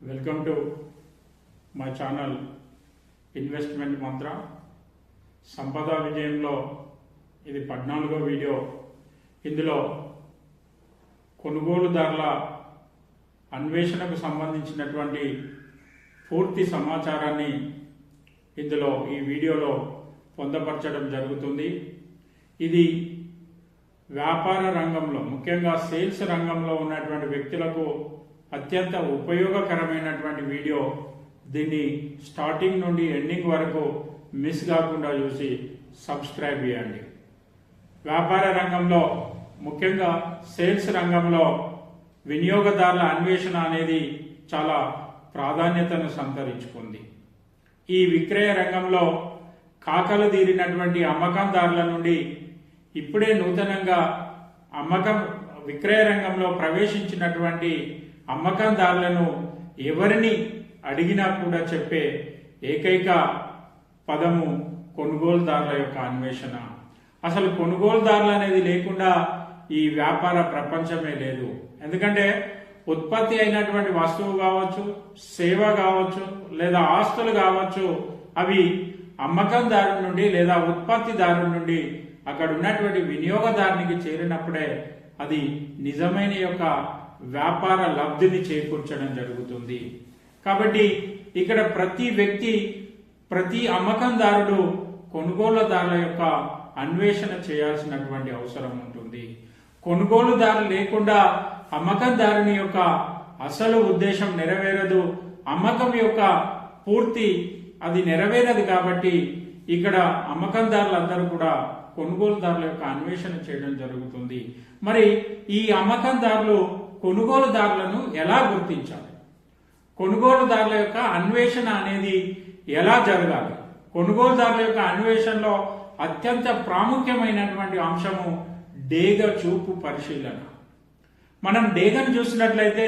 Welcome to my channel investment Mantra సంపద విజయంలో ఇది పద్నాలుగో వీడియో ఇందులో కొనుగోలుదారుల అన్వేషణకు సంబంధించినటువంటి పూర్తి సమాచారాన్ని ఇందులో ఈ వీడియోలో పొందపరచడం జరుగుతుంది. ఇది వ్యాపార రంగంలో ముఖ్యంగా సేల్స్ రంగంలో ఉన్నటువంటి వ్యక్తులకు అత్యంత ఉపయోగకరమైనటువంటి వీడియో. దీన్ని స్టార్టింగ్ నుండి ఎండింగ్ వరకు మిస్ కాకుండా చూసి సబ్స్క్రైబ్ చేయండి. వ్యాపార రంగంలో ముఖ్యంగా సేల్స్ రంగంలో వినియోగదారుల అన్వేషణ అనేది చాలా ప్రాధాన్యతను సంతరించుకుంది. ఈ విక్రయ రంగంలో కాకలు తీరినటువంటి అమ్మకందారుల నుండి ఇప్పుడే నూతనంగా అమ్మకం విక్రయ రంగంలో ప్రవేశించినటువంటి అమ్మకందారులను ఎవరిని అడిగినా కూడా చెప్పే ఏకైక పదము కొనుగోలుదారుల యొక్క అన్వేషణ. అసలు కొనుగోలుదారులు అనేది లేకుండా ఈ వ్యాపార ప్రపంచమే లేదు. ఎందుకంటే ఉత్పత్తి అయినటువంటి వస్తువు కావచ్చు సేవ కావచ్చు లేదా ఆస్తులు కావచ్చు అవి అమ్మకందారు నుండి లేదా ఉత్పత్తిదారు నుండి అక్కడ ఉన్నటువంటి వినియోగదారునికి చేరినప్పుడే అది నిజమైన యొక్క వ్యాపార లబ్ధిని చేకూర్చడం జరుగుతుంది. కాబట్టి ఇక్కడ ప్రతి వ్యక్తి ప్రతి అమ్మకందారుడు కొనుగోలుదారుల యొక్క అన్వేషణ చేయాల్సినటువంటి అవసరం ఉంటుంది. కొనుగోలుదారు లేకుండా అమ్మకందారుని యొక్క అసలు ఉద్దేశం నెరవేరదు. అమ్మకం యొక్క పూర్తి అది నెరవేరదు కాబట్టి ఇక్కడ అమ్మకందారులందరూ కూడా కొనుగోలుదారుల యొక్క అన్వేషణ చేయడం జరుగుతుంది. మరి ఈ అమ్మకందారులు కొనుగోలుదారులను ఎలా గుర్తించాలి? కొనుగోలుదారుల యొక్క అన్వేషణ అనేది ఎలా జరగాలి? కొనుగోలుదారుల యొక్క అన్వేషణలో అత్యంత ప్రాముఖ్యమైనటువంటి అంశము డేగ చూపు పరిశీలన. మనం డేగను చూసినట్లయితే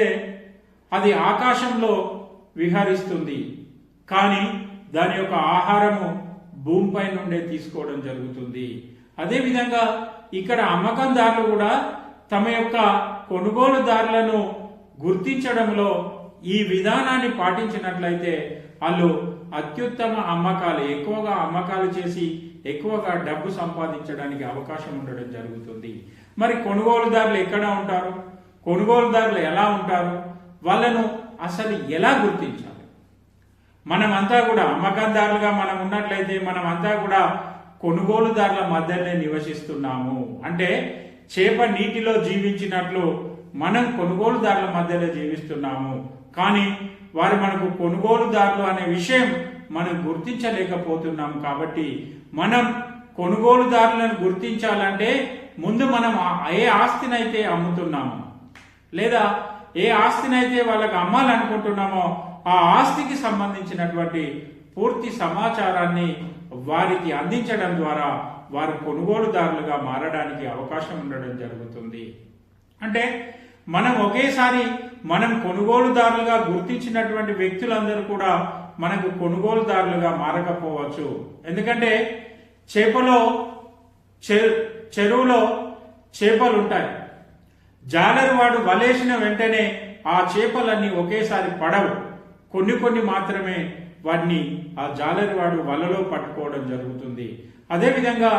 అది ఆకాశంలో విహరిస్తుంది. కానీ దాని యొక్క ఆహారము భూమిపై నుండే తీసుకోవడం జరుగుతుంది. అదేవిధంగా ఇక్కడ అమ్మకందారులు కూడా తమ యొక్క కొనుగోలుదారులను గుర్తించడంలో ఈ విధానాన్ని పాటించినట్లయితే వాళ్ళు అత్యుత్తమ అమ్మకాలు ఎక్కువగా అమ్మకాలు చేసి ఎక్కువగా డబ్బు సంపాదించడానికి అవకాశం ఉండడం జరుగుతుంది. మరి కొనుగోలుదారులు ఎక్కడ ఉంటారు? కొనుగోలుదారులు ఎలా ఉంటారు? వాళ్ళను అసలు ఎలా గుర్తించాలి? మనమంతా కూడా అమ్మకందారులుగా మనం ఉన్నట్లయితే మనమంతా కూడా కొనుగోలుదారుల మధ్యనే నివసిస్తున్నాము. అంటే చేప నీటిలో జీవించినట్లు మనం కొనుగోలుదారుల మధ్యలో జీవిస్తున్నాము. కానీ వారు మనకు కొనుగోలుదారులు అనే విషయం మనం గుర్తించలేకపోతున్నాం కాబట్టి మనం కొనుగోలుదారులను గుర్తించాలంటే ముందు మనం ఏ ఆస్తినైతే అమ్ముతున్నాము లేదా ఏ ఆస్తినైతే వాళ్ళకి అమ్మాలనుకుంటున్నామో ఆ ఆస్తికి సంబంధించినటువంటి పూర్తి సమాచారాన్ని వారికి అందించడం ద్వారా వారు కొనుగోలుదారులుగా మారడానికి అవకాశం ఉండడం జరుగుతుంది. అంటే మనం ఒకేసారి మనం కొనుగోలుదారులుగా గుర్తించినటువంటి వ్యక్తులందరూ కూడా మనకు కొనుగోలుదారులుగా మారకపోవచ్చు. ఎందుకంటే చేపలో చెరువులో చేపలు ఉంటాయి జాలరి వాడు వలేసిన వెంటనే ఆ చేపలన్నీ ఒకేసారి పడవు. కొన్ని కొన్ని మాత్రమే వాటిని ఆ జాలరి వాడు వలలో పట్టుకోవడం జరుగుతుంది. అదేవిధంగా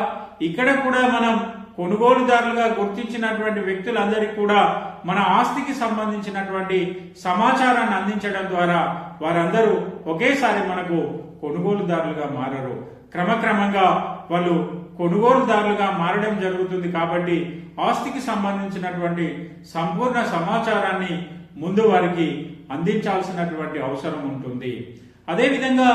ఇక్కడ కూడా మనం కొనుగోలుదారులుగా గుర్తించినటువంటి వ్యక్తులందరికీ కూడా మన ఆస్తికి సంబంధించినటువంటి సమాచారాన్ని అందించడం ద్వారా వారందరూ ఒకేసారి మనకు కొనుగోలుదారులుగా మారరు. క్రమక్రమంగా వాళ్ళు కొనుగోలుదారులుగా మారడం జరుగుతుంది కాబట్టి ఆస్తికి సంబంధించినటువంటి సంపూర్ణ సమాచారాన్ని ముందు వారికి అందించాల్సినటువంటి అవసరం ఉంటుంది. అదేవిధంగా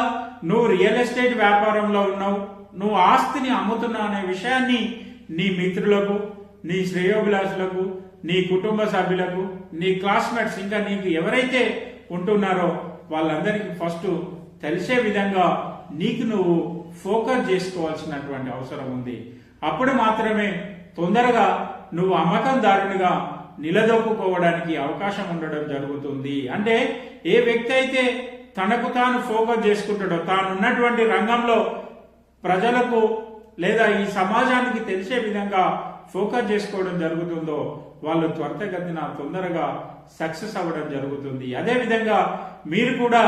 నువ్వు రియల్ ఎస్టేట్ వ్యాపారంలో ఉన్నావు నువ్వు ఆస్తిని అమ్ముతున్నావు అనే విషయాన్ని నీ మిత్రులకు నీ శ్రేయోభిలాషులకు నీ కుటుంబ సభ్యులకు నీ క్లాస్మేట్స్ ఇంకా నీకు ఎవరైతే ఉంటున్నారో వాళ్ళందరికీ ఫస్ట్ తెలిసే విధంగా నీకు నువ్వు ఫోకస్ చేసుకోవాల్సినటువంటి అవసరం ఉంది. అప్పుడు మాత్రమే తొందరగా నువ్వు అమ్మకందారునిగా నిలదొక్కుకోవడానికి అవకాశం ఉండడం జరుగుతుంది. అంటే ఏ వ్యక్తి అయితే తనకు తాను ఫోకస్ చేసుకుంటాడో తాను ఉన్నటువంటి రంగంలో ప్రజలకు లేదా ఈ సమాజానికి తెలిసే విధంగా ఫోకస్ చేసుకోవడం జరుగుతుందో వాళ్ళు త్వరితగతిన తొందరగా సక్సెస్ అవ్వడం జరుగుతుంది. అదేవిధంగా మీరు కూడా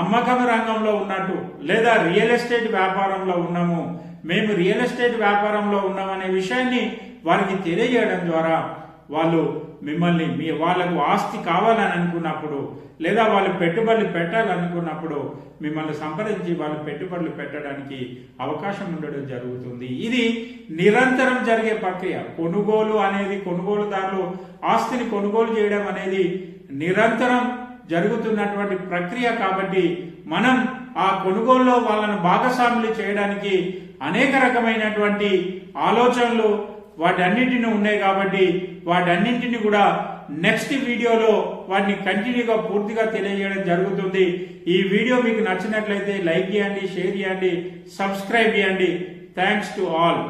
అమ్మకం రంగంలో ఉన్నట్టు లేదా రియల్ ఎస్టేట్ వ్యాపారంలో ఉన్నాము మేము రియల్ ఎస్టేట్ వ్యాపారంలో ఉన్నామనే విషయాన్ని వారికి తెలియజేయడం ద్వారా వాళ్ళు మిమ్మల్ని మీ వాళ్ళకు ఆస్తి కావాలని అనుకున్నప్పుడు లేదా వాళ్ళు పెట్టుబడులు పెట్టాలనుకున్నప్పుడు మిమ్మల్ని సంప్రదించి వాళ్ళు పెట్టుబడులు పెట్టడానికి అవకాశం ఉండడం జరుగుతుంది. ఇది నిరంతరం జరిగే ప్రక్రియ. కొనుగోలు అనేది కొనుగోలుదారులు ఆస్తిని కొనుగోలు చేయడం అనేది నిరంతరం జరుగుతున్నటువంటి ప్రక్రియ కాబట్టి మనం ఆ కొనుగోలులో వాళ్ళను భాగస్వాములు చేయడానికి అనేక రకమైనటువంటి ఆలోచనలు వాటన్నింటిని ఉన్నాయి కాబట్టి వాటన్నింటిని కూడా నెక్స్ట్ వీడియోలో వాటిని కంటిన్యూగా పూర్తిగా తెలియజేయడం జరుగుతుంది. ఈ వీడియో మీకు నచ్చినట్లయితే లైక్ చేయండి షేర్ చేయండి సబ్స్క్రైబ్ చేయండి. Thanks to all